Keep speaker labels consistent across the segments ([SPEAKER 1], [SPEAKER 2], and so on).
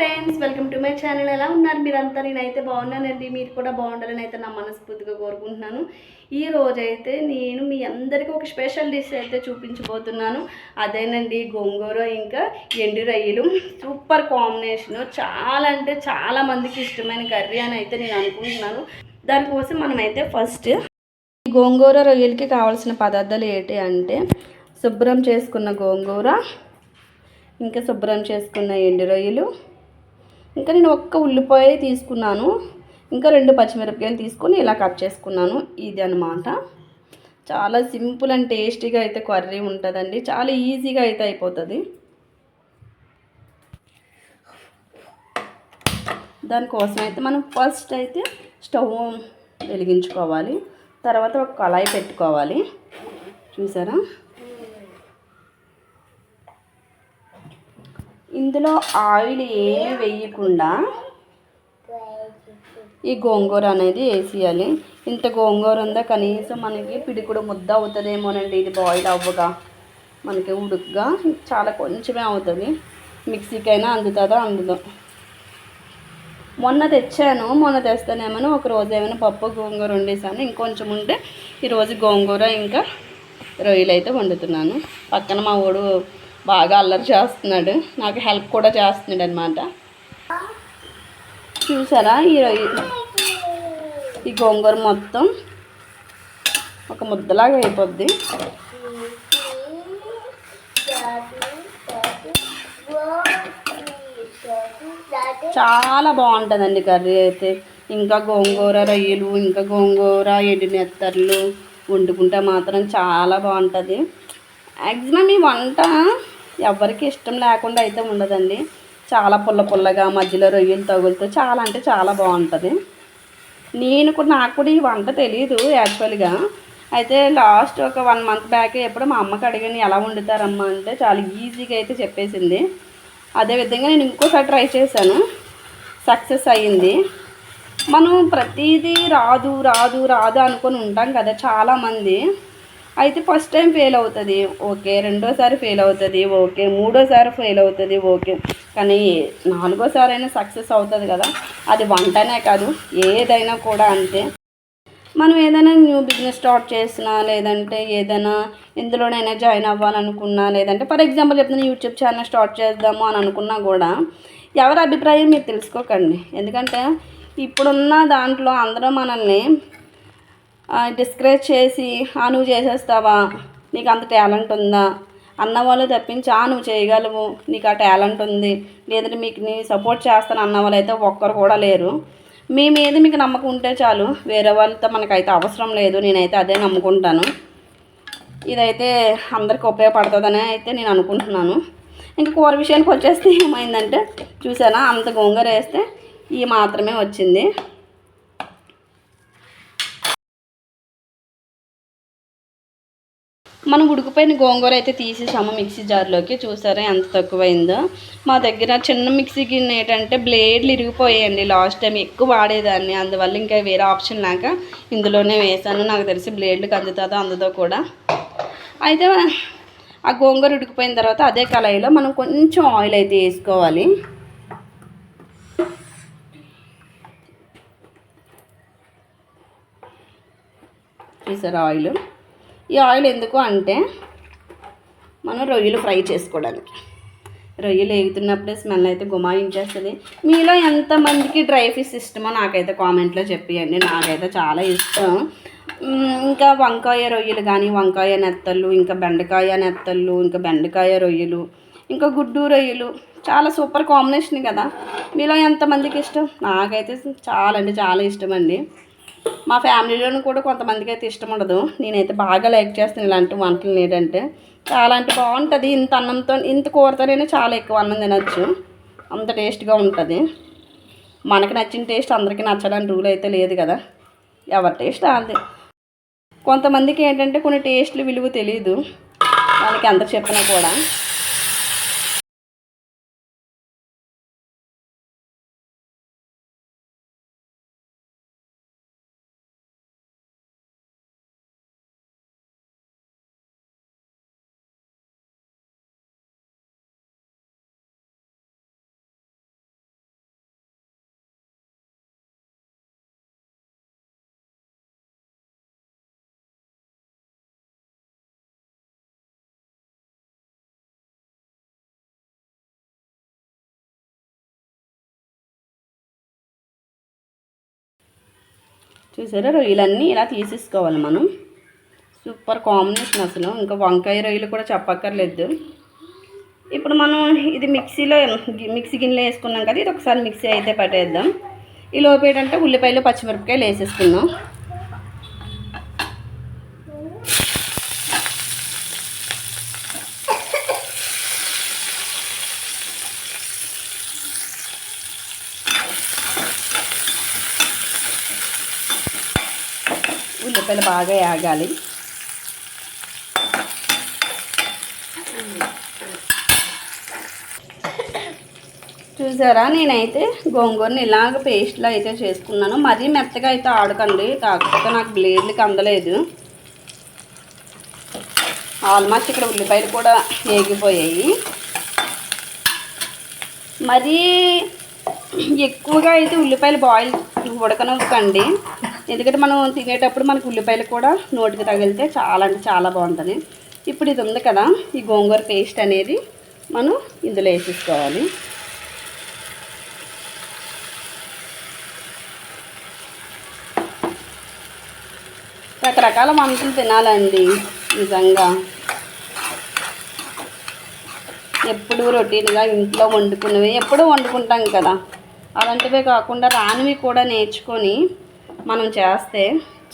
[SPEAKER 1] Friends welcome to my channel. ఎలా ఉన్నారు మీరంతా? నేనైతే బాగున్నానండి. మీరు కూడా బాగుండాలని అయితే నా మనస్ఫూర్తిగా కోరుకుంటున్నాను. ఈ రోజైతే నేను మీ అందరికీ ఒక స్పెషల్ డిష్ అయితే చూపించబోతున్నాను. అదేనండి గోంగూర ఇంకా ఎండు రొయ్యలు. Super combination. చాలా అంటే చాలా మందికి ఇష్టమైన కర్రీ అని అయితే నేను అనుకుంటున్నాను. దానికోసం మనమైతే ఫస్ట్ గోంగూర రొయ్యలకి కావాల్సిన పదార్థాలు ఏంటి అంటే శుభ్రం చేసుకున్న గోంగూర ఇంకా శుభ్రం చేసుకున్న ఎండు రొయ్యలు ఇంకా నేను ఒక్క ఉల్లిపాయ తీసుకున్నాను. ఇంకా రెండు పచ్చిమిరపకాయలు తీసుకొని ఇలా కట్ చేసుకున్నాను. ఇది అనమాట చాలా సింపుల్ అండ్ టేస్టీగా అయితే కర్రీ ఉంటుందండి. చాలా ఈజీగా అయితే అయిపోతుంది. దానికోసం అయితే మనం ఫస్ట్ అయితే స్టవ్ వెలిగించుకోవాలి. తర్వాత ఒక కళాయి పెట్టుకోవాలి. చూసారా? ఇందులో ఆయిల్ ఏమీ వేయకుండా ఈ గోంగూర అనేది వేసేయాలి. ఇంత గోంగూర ఉందా కనీసం మనకి పిడికుడు ముద్ద అవుతుందేమోనండి. ఇది బాయిల్ అవ్వగా మనకి ఉడుకుగా చాలా కొంచెమే అవుతుంది. మిక్సీకైనా అందుతుందో? అందులో. మొన్న తెచ్చాను. మొన్న తెస్తానేమో ఒక రోజు ఏమైనా పప్పు గోంగూర వండేసాను. ఇంకొంచెం ఉంటే ఈరోజు గోంగూర ఇంకా రొయ్యలు అయితే వండుతున్నాను. పక్కన మా వాడు బాగా అల్లరి చేస్తున్నాడు. నాకు హెల్ప్ కూడా చేస్తున్నాడు అనమాట చూసారా? ఈ రొయ్య ఈ గోంగూర మొత్తం ఒక ముద్దలాగా అయిపోద్ది. చాలా బాగుంటుందండి కర్రీ అయితే. ఇంకా గోంగూర రొయ్యలు ఇంకా గోంగూర ఎండినెత్తర్లు వండుకుంటే మాత్రం చాలా బాగుంటుంది. మ్యాక్సిమం ఈ వంట ఎవరికి ఇష్టం లేకుండా అయితే ఉండదండి. చాలా పుల్ల పుల్లగా మధ్యలో రొయ్యలు తగులుతూ చాలా అంటే చాలా బాగుంటుంది. నేను కూడా నాకు కూడా ఈ వంట తెలియదు యాక్చువల్గా అయితే లాస్ట్ ఒక వన్ మంత్ బ్యాక్ ఎప్పుడు మా అమ్మకి అడిగాను ఎలా వండుతారమ్మా? అంటే చాలా ఈజీగా అయితే చెప్పేసింది. అదేవిధంగా నేను ఇంకోసారి ట్రై చేశాను. సక్సెస్ అయ్యింది. మనం ప్రతిదీ రాదు రాదు రాదు అనుకొని ఉంటాం కదా చాలామంది. అయితే ఫస్ట్ టైం ఫెయిల్ అవుతుంది. ఓకే రెండోసారి ఫెయిల్ అవుతుంది. ఓకే మూడోసారి ఫెయిల్ అవుతుంది. ఓకే. కానీ నాలుగోసారి అయినా సక్సెస్ అవుతుంది కదా. అది వంటనే కాదు ఏదైనా కూడా అంతే. మనం ఏదైనా న్యూ బిజినెస్ స్టార్ట్ చేసినా లేదంటే ఏదైనా ఎందులోనైనా జాయిన్ అవ్వాలనుకున్నా లేదంటే ఫర్ ఎగ్జాంపుల్ చెప్తున్నా యూట్యూబ్ ఛానల్ స్టార్ట్ చేద్దాము అని అనుకున్నా కూడా ఎవరి అభిప్రాయం మీరు తెలుసుకోకండి. ఎందుకంటే ఇప్పుడున్న దాంట్లో అందరూ మనల్ని డిస్కరేజ్ చేసి ఆ నువ్వు చేసేస్తావా? నీకు అంత టాలెంట్ ఉందా? అన్న వాళ్ళు తప్పించి ఆ నువ్వు చేయగలవు. నీకు ఆ టాలెంట్ ఉంది. లేదంటే మీకు నీ సపోర్ట్ చేస్తాను అన్న వాళ్ళు అయితే ఒక్కరు కూడా లేరు. మీ మీద మీకు నమ్మకం ఉంటే చాలు. వేరే వాళ్ళతో మనకైతే అవసరం లేదు. నేనైతే అదే నమ్ముకుంటాను. ఇదైతే అందరికి ఉపయోగపడుతుందని అయితే నేను అనుకుంటున్నాను. ఇంకా కూర విషయానికి వచ్చేస్తే ఏమైందంటే చూసానా అంత గోంగూర వేస్తే ఈ మాత్రమే వచ్చింది. మనం ఉడికిపోయిన గోంగూర అయితే తీసేసాము మిక్సీ జార్లోకి చూసారా ఎంత తక్కువైందో. మా దగ్గర చిన్న మిక్సీ గిన్నె ఏంటంటే బ్లేడ్లు ఇరిగిపోయాయండి. లాస్ట్ టైం ఎక్కువ వాడేదాన్ని. అందువల్ల ఇంకా వేరే ఆప్షన్ లేక ఇందులోనే వేసాను. నాకు తెలిసి బ్లేడ్లకు అందుతుందో అందుదో కూడా. అయితే ఆ గోంగూర ఉడికిపోయిన తర్వాత అదే కళాయిలో మనం కొంచెం ఆయిల్ అయితే వేసుకోవాలి. చూసారా ఆయిల్? ఈ ఆయిల్ ఎందుకు అంటే మనం రొయ్యలు ఫ్రై చేసుకోవడానికి. రొయ్యలు వేగుతున్నప్పుడే స్మెల్ అయితే గుమాయించేస్తుంది. మీలో ఎంతమందికి డ్రై ఫిష్ ఇష్టమో నాకైతే కామెంట్లో చెప్పియండి. నాకైతే చాలా ఇష్టం. ఇంకా వంకాయ రొయ్యలు కానీ వంకాయ నెత్తళ్ళు ఇంకా బెండకాయ నెత్తళ్ళు ఇంకా బెండకాయ రొయ్యలు ఇంకా గుడ్డు రొయ్యలు చాలా సూపర్ కాంబినేషన్ కదా. మీలో ఎంతమందికి ఇష్టం? నాకైతే చాలా అంటే చాలా ఇష్టం అండి మా ఫ్యామిలీలోనూ కూడా కొంతమందికి అయితే ఇష్టం ఉండదు. నేనైతే బాగా లైక్ చేస్తాను ఇలాంటి వంటలు ఏంటంటే చాలా అంటే బాగుంటుంది. ఇంత అన్నంతో ఇంత కూరతోనే చాలా ఎక్కువ అన్నం తినచ్చు. అంత టేస్ట్గా ఉంటుంది. మనకి నచ్చిన టేస్ట్ అందరికీ నచ్చడానికి రూల్ అయితే లేదు కదా. ఎవరి టేస్ట్ అది కొంతమందికి ఏంటంటే కొన్ని టేస్ట్లు విలువ తెలియదు వాళ్ళకి ఎంత చెప్పినా కూడా. చూసారా? రొయ్యలన్నీ ఇలా తీసేసుకోవాలి మనం. సూపర్ కాంబినేషన్ అసలు. ఇంకా వంకాయ రొయ్యలు కూడా చెప్పక్కర్లేదు. ఇప్పుడు మనం ఇది మిక్సీలో మిక్సీ గిన్నెలో వేసుకున్నాం కదా ఇది ఒకసారి మిక్సీ అయితే పట్టేద్దాం. ఈ లోపు ఏంటంటే ఉల్లిపాయలు పచ్చిమిరపకాయలు వేసేసుకున్నాం ఉల్లిపాయలు బాగా యాగాలి. చూసారా? నేనైతే గోంగూరని ఇలాగ పేస్ట్లో అయితే చేసుకున్నాను. మరీ మెత్తగా అయితే ఆడకండి. కాకపోతే నాకు బ్లేడ్లకి అందలేదు. ఆల్మోస్ట్ ఇక్కడ ఉల్లిపాయలు కూడా వేగిపోయాయి మరీ ఎక్కువగా అయితే ఉల్లిపాయలు బాయిల్ ఉడకనివ్వకండి. ఎందుకంటే మనం తినేటప్పుడు మనకు ఉల్లిపాయలు కూడా నోటికి తగిలితే చాలా అంటే చాలా బాగుంటుంది. ఇప్పుడు ఇది ఉంది కదా ఈ గోంగూర పేస్ట్ అనేది మనం ఇందులో వేసేసుకోవాలి. రకరకాల వంటలు తినాలండి నిజంగా. ఎప్పుడు రొటీన్గా ఇంట్లో వండుకునేవి ఎప్పుడూ వండుకుంటాం కదా. అలాంటివే కాకుండా రానివి కూడా నేర్చుకొని మనం చేస్తే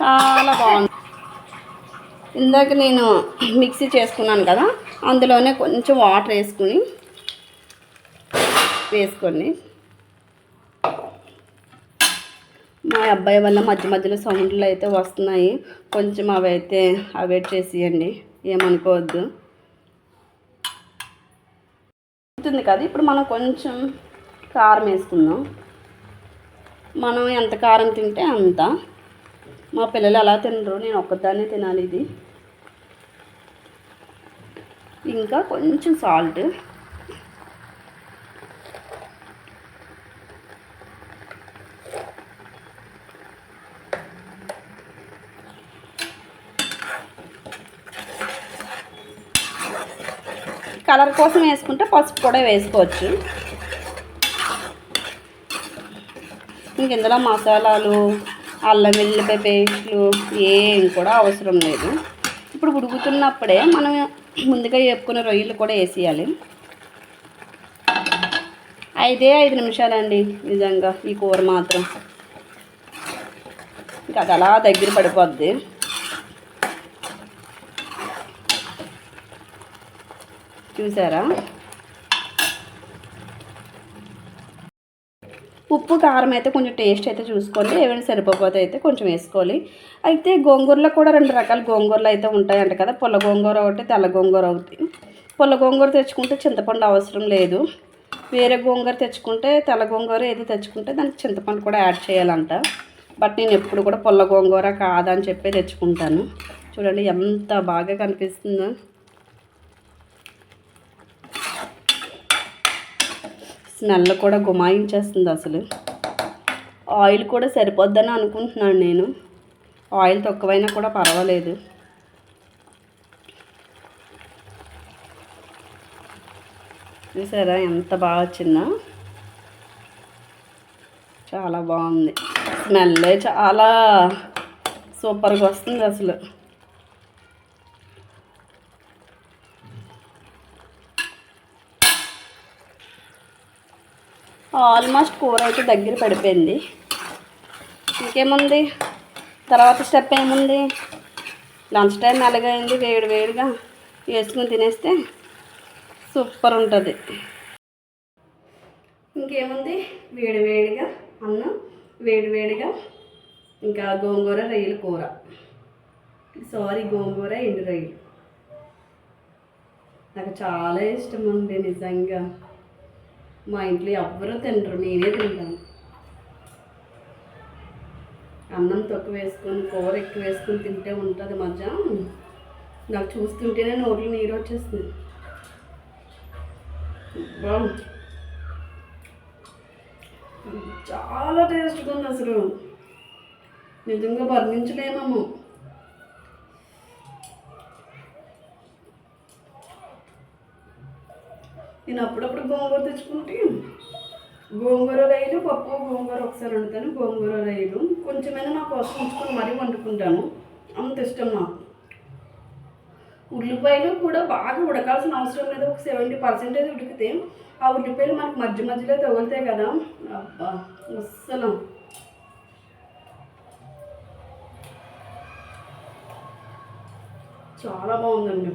[SPEAKER 1] చాలా బాగుంది. ఇందాక నేను మిక్సీ చేసుకున్నాను కదా అందులోనే కొంచెం వాటర్ వేసుకుని వేసుకోండి మా అబ్బాయి వల్ల మధ్య మధ్యలో సౌండ్లు అయితే వస్తున్నాయి. కొంచెం అవి అయితే అవాయిడ్ చేసేయండి ఏమనుకోవద్దు. ఉంటుంది కదా ఇప్పుడు మనం కొంచెం కారం వేసుకుందాం. మనం ఎంత కారం తింటే అంత. మా పిల్లలు అలా తినరు నేను ఒక్కదాన్నే తినాలి ఇది. ఇంకా కొంచెం సాల్ట్. కలర్ కోసం వేసుకుంటే పసుపు కూడా వేసుకోవచ్చు. ఇంక ఇందులో మసాలాలు అల్లం వెల్లిపాయ పేస్ట్లు ఏం కూడా అవసరం లేదు. ఇప్పుడు ఉడుకుతున్నప్పుడే మనం ముందుగా వేపుకున్న రొయ్యలు కూడా వేసేయాలి. ఐదే ఐదు నిమిషాలండి నిజంగా ఈ కూర మాత్రం. ఇంకా అది అలా దగ్గర పడిపోద్ది. చూసారా? ఉప్పు కారం అయితే కొంచెం టేస్ట్ అయితే చూసుకోండి. ఏమైనా సరిపోతే అయితే కొంచెం వేసుకోవాలి. అయితే గోంగూరలో కూడా రెండు రకాల గోంగూరలు అయితే ఉంటాయంట కదా. పుల్ల గోంగూర ఒకటి తెల్ల గోంగూర ఒకటి. పుల్ల గోంగూర తెచ్చుకుంటే చింతపండు అవసరం లేదు. వేరే గోంగూర తెచ్చుకుంటే తెల్ల గోంగూర ఏది తెచ్చుకుంటే దానికి చింతపండు కూడా యాడ్ చేయాలంట. బట్ నేను ఎప్పుడు కూడా పుల్ల గోంగూర కాదని చెప్పి తెచ్చుకుంటాను. చూడండి ఎంత బాగా కనిపిస్తుందో. స్మెల్ కూడా గుమాయించేస్తుంది అసలు. ఆయిల్ కూడా సరిపోద్దని అనుకుంటున్నాను నేను. ఆయిల్ తక్కువైనా కూడా పర్వాలేదు. చూసారా ఎంత బాగా వచ్చిందా? చాలా బాగుంది. స్మెల్ చాలా సూపర్గా వస్తుంది అసలు. ఆల్మోస్ట్ కూర అయితే దగ్గర పడిపోయింది. ఇంకేముంది? తర్వాత స్టెప్ ఏముంది? లంచ్ టైం ఎలాగైంది? వేడి వేడిగా వేసుకుని తినేస్తే సూపర్ ఉంటుంది. ఇంకేముంది? వేడి వేడిగా అన్నం వేడి వేడిగా ఇంకా గోంగూర రొయ్యల కూర. సారీ గోంగూర ఎండు రొయ్యలు. నాకు చాలా ఇష్టం అండి నిజంగా. మా ఇంట్లో ఎవ్వరూ తినరు నేనే తింటాను. అన్నం తక్కువ వేసుకొని కూర ఎక్కువ వేసుకొని తింటే ఉంటుంది మధ్య నాకు చూస్తుంటేనే నోట్లో నీరు వచ్చేస్తుంది. చాలా టేస్ట్గా ఉంది అసలు నిజంగా వర్ణించలేమము నేను అప్పుడప్పుడు గోంగూర తెచ్చుకుంటే గోంగూర రైలు పప్పు గోంగూర ఒకసారి వండుతాను గోంగూర రైలు కొంచెమైనా నా కోసం ఉంచుకొని మరీ వండుకుంటాను. అంత ఇష్టం నాకు. ఉల్లిపాయలు కూడా బాగా ఉడకాల్సిన అవసరం లేదు. ఒక సెవెంటీ పర్సెంటేజ్ ఉడికితే ఆ ఉల్లిపాయలు మనకు మధ్య మధ్యలో తగులుతాయి కదా. అబ్బా అస్సలు. చాలా బాగుందండి.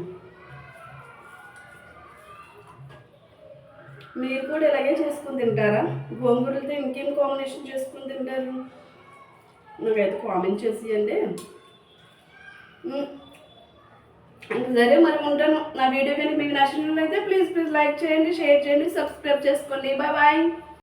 [SPEAKER 1] మీరు కూడా ఇలాగే చేసుకుని తింటారా? గోంగూరలతో ఇంకేం కాంబినేషన్ చేసుకుని తింటారు? నాకైతే కామెంట్ చేసేయండి. సరే మరి ఉంటాను. నా వీడియో కానీ మీకు నచ్చినట్లయితే ప్లీజ్ ప్లీజ్ లైక్ చేయండి షేర్ చేయండి సబ్స్క్రైబ్ చేసుకోండి. Bye bye